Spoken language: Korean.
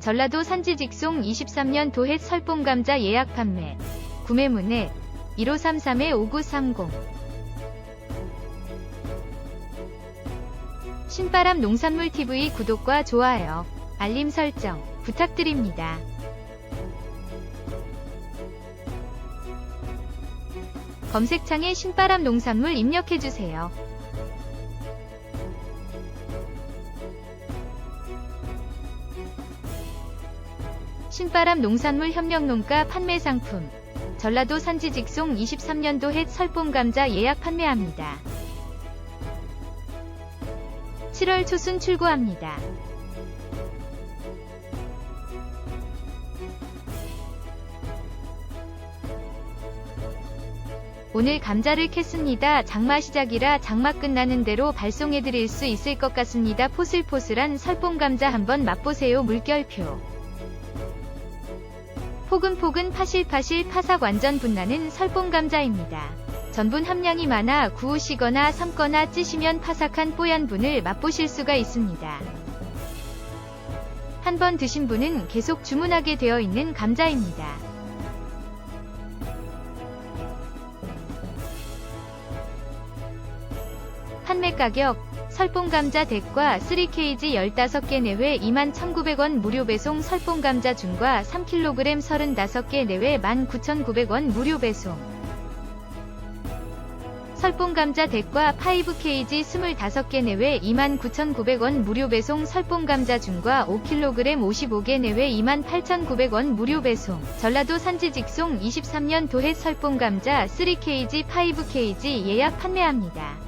전라도 산지 직송 23년 도햇 설봉 감자 예약 판매. 구매 문의 1533-5930. 신바람 농산물 TV 구독과 좋아요, 알림 설정 부탁드립니다. 검색창에 신바람 농산물 입력해주세요. 신바람 농산물 협력농가 판매 상품 전라도 산지 직송 23년도 햇 설봉 감자 예약 판매합니다. 7월 초순 출고합니다. 오늘 감자를 캤습니다. 장마 시작이라 장마 끝나는 대로 발송해드릴 수 있을 것 같습니다. 포슬포슬한 설봉 감자 한번 맛보세요. 물결표. 포근포근 파실파실 파삭 완전 분나는 설봉 감자입니다. 전분 함량이 많아 구우시거나 삶거나 찌시면 파삭한 뽀얀 분을 맛보실 수가 있습니다. 한 번 드신 분은 계속 주문하게 되어 있는 감자입니다. 판매 가격 설봉감자 덱과 3KG 15개 내외 21,900원 무료 배송 설봉감자 중과 3kg 35개 내외 19,900원 무료 배송 설봉감자 덱과 5KG 25개 내외 29,900원 무료 배송 설봉감자 중과 5kg 55개 내외 28,900원 무료 배송 전라도 산지 직송 23년 도해 설봉감자 3KG 5KG 예약 판매합니다.